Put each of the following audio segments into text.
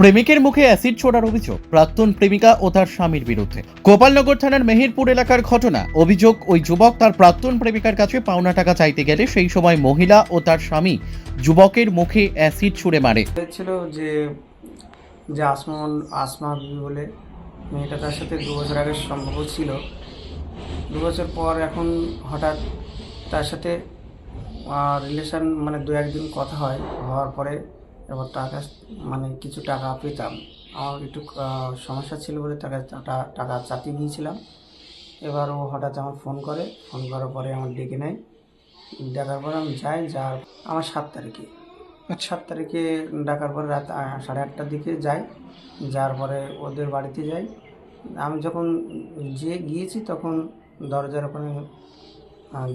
প্রেমিকের মুখে অ্যাসিড ছোড়ার অভিযোগ, প্রাক্তন প্রেমিকা ও তার স্বামীর বিরুদ্ধে। গোপালনগর থানার মেহেরপুর এলাকার ঘটনা, অভিযোগ, ওই যুবক তার প্রাক্তন প্রেমিকার কাছে পাওনা টাকা চাইতে গেলে সেই সময় মহিলা ও তার স্বামী যুবকের মুখে অ্যাসিড ছুড়ে মারে। ছিল যে যে আসমা আসমা বলে মেয়েটা তার সাথে দু বছর আগে সম্পর্ক ছিল। দু বছর পর এখন হঠাৎ তার সাথে রিলেশন মানে দু একদিন কথা হয়, হওয়ার পরে এবার টাকা মানে কিছু টাকা পেতাম। আমার একটু সমস্যা ছিল বলে তাকে টাকা টাকা চাপিয়ে দিয়েছিলাম। এবার ও হঠাৎ আমার ফোন করে। ফোন করার পরে আমার ডেকে নেয়। ডাকার পরে আমি যাই যার আমার সাত তারিখে। সাত তারিখে ডাকার পরে রাত সাড়ে আটটার দিকে যাই। যার পরে ওদের বাড়িতে যাই। আমি যখন যে গিয়েছি তখন দরজার ওখানে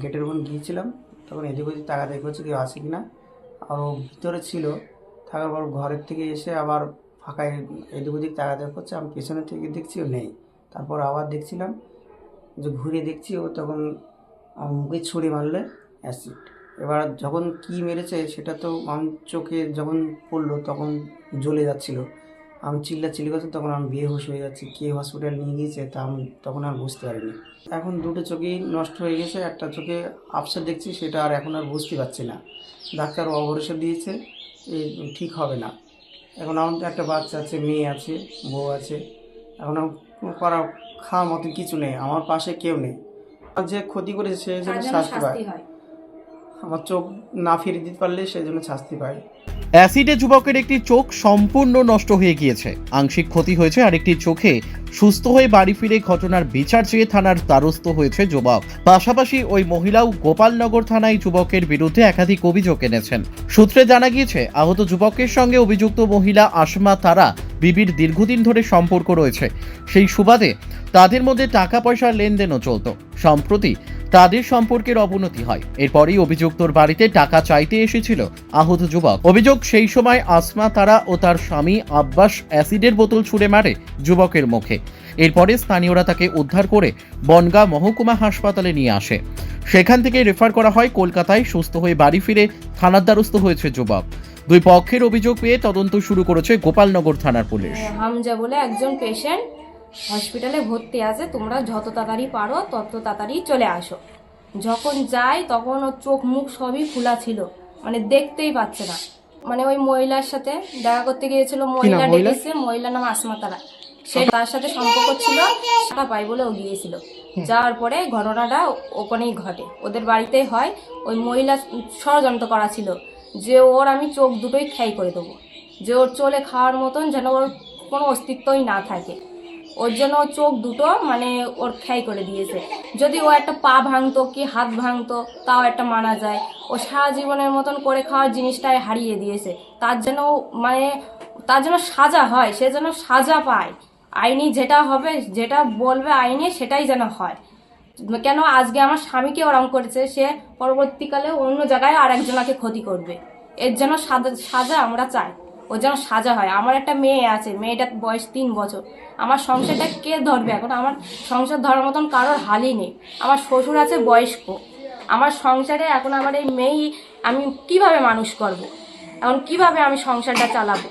গেটের ওখানে গিয়েছিলাম। তখন এদিক ওদিক তাকা দেখে কেউ আসে কি না আর ও ভিতরে ছিল। থাকার পর ঘরের থেকে এসে আবার ফাঁকায় এদিক ওদিক তাকা দেখে হচ্ছে, আমি পেছনের থেকে দেখছি ও নেই। তারপর আবার দেখছিলাম যে ঘুরে দেখছি, ও তখন মুখে ছুরি মারলে অ্যাসিড এবার যখন কি মেরেছে সেটা তো আমার চোখে যখন পড়ল তখন জ্বলে যাচ্ছিল। আমি চিল্লা চিল্লি করছি, তখন আমি বেহুশ হয়ে যাচ্ছি। কে হসপিটাল নিয়ে গিয়েছে তা আমি তখন আর বুঝতে পারিনি। এখন দুটো চোখেই নষ্ট হয়ে গেছে, একটা চোখে আপসেট দেখছি, সেটা আর এখন আর বুঝতে পারছি না। ডাক্তার অপারেশন দিয়েছে ঠিক হবে না। এখন আমার তো একটা বাচ্চা আছে মেয়ে আছে বউ আছে। এখন করা খাওয়া মতন কিছু নেই। আমার পাশে কেউ নেই। আমার যে ক্ষতি করেছে সে যেন জন্য শাস্তি পায়। আমার চোখ না ফিরে দিতে পারলে সেই জন্য শাস্তি পায়। অ্যাসিডে যুবকের একটি চোখ সম্পূর্ণ নষ্ট হয়ে গিয়েছে। আংশিক ক্ষতি হয়েছে আরেকটি চোখে। সুস্থ হয়ে বাড়ি ফিরে ঘটনার বিচার চেয়ে থানার দ্বারস্থ হয়েছে যুবক। পাশাপাশি ওই মহিলাও গোপালনগর থানায় যুবকের বিরুদ্ধে একাধিক অভিযোগ এনেছেন। সূত্রে জানা গিয়েছে, আহত যুবকের সঙ্গে অভিযুক্ত মহিলা আসমা তারা বিবির দীর্ঘদিন ধরে সম্পর্ক রয়েছে। সেই সুবাদে তাদের মধ্যে টাকা পয়সার লেনদেনও চলত। সম্প্রতি তাদের সম্পর্কের অবনতি হয়। এরপরই অভিযুক্তর বাড়িতে টাকা চাইতে এসেছিল আহত যুবক। অভিযোগ, সেই সময় আসমা, তারা ও তার স্বামী আব্বাস অ্যাসিডের বোতল ছুঁড়ে মারে যুবকের মুখে। এরপরে স্থানীয়রা তাকে উদ্ধার করে বনগাঁ মহকুমা হাসপাতালে নিয়ে আসে। সেখান থেকে রেফার করা হয়, কলকাতায় সুস্থ হয়ে বাড়ি ফিরে থানার দ্বারস্থ হয়েছে যুবক। দুই পক্ষের অভিযোগ পেয়ে তদন্ত শুরু করেছে গোপালনগর থানার পুলিশ। হামজা বলে একজন পেশেন্ট হসপিটালে ভর্তি আছে তোমরা যত তাড়াতাড়ি পারো তত তাড়াতাড়ি চলে আসো। যখন যাই তখন ওর চোখ মুখ সবই খোলা ছিল মানে দেখতেই পাচ্ছে না। মানে ওই মহিলার সাথে দেখা করতে গিয়েছিল মহিলা ডেকেছে মহিলার নাম আসমা তারা সে তার সাথে সম্পর্ক ছিল টাকা পাই বলে ও গিয়েছিল। যাওয়ার পরে ঘটনাটা ওখানেই ঘটে। ওদের বাড়িতেই হয় ওই মহিলা ষড়যন্ত্র করা ছিল যে ওর আমি চোখ দুটোই খেয়াই করে দেবো। যে ওর চলে খাওয়ার মতন যেন ওর কোনো অস্তিত্বই না থাকে। ওর জন্য চোখ দুটো মানে ওর খেয়াই করে দিয়েছে। যদি ও একটা পা ভাঙতো কি হাত ভাঙতো, তাও একটা মানা যায়। ও সারা জীবনের মতন করে খাওয়ার জিনিসটাই হারিয়ে দিয়েছে। তার জন্য মানে তার জন্য সাজা হয়, সে যেন সাজা পায়। আইনি যেটা হবে, যেটা বলবে আইনে সেটাই যেন হয়। কেন আজকে আমার স্বামীকে ওরম করেছে, সে পরবর্তীকালে অন্য জায়গায় আর একজনাকে ক্ষতি করবে। এর জন্য সাজা আমরা চাই। ওর যেন সাজা হয়। আমার একটা মেয়ে আছে মেয়েটার বয়স তিন বছর। আমার সংসারটা কে ধরবে এখন? আমার সংসার ধরার মতন কারোর হালই নেই। আমার শ্বশুর আছে বয়স্ক। আমার সংসারে এখন আমার এই মেয়েই আমি কীভাবে মানুষ করব। এখন কীভাবে আমি সংসারটা চালাবো?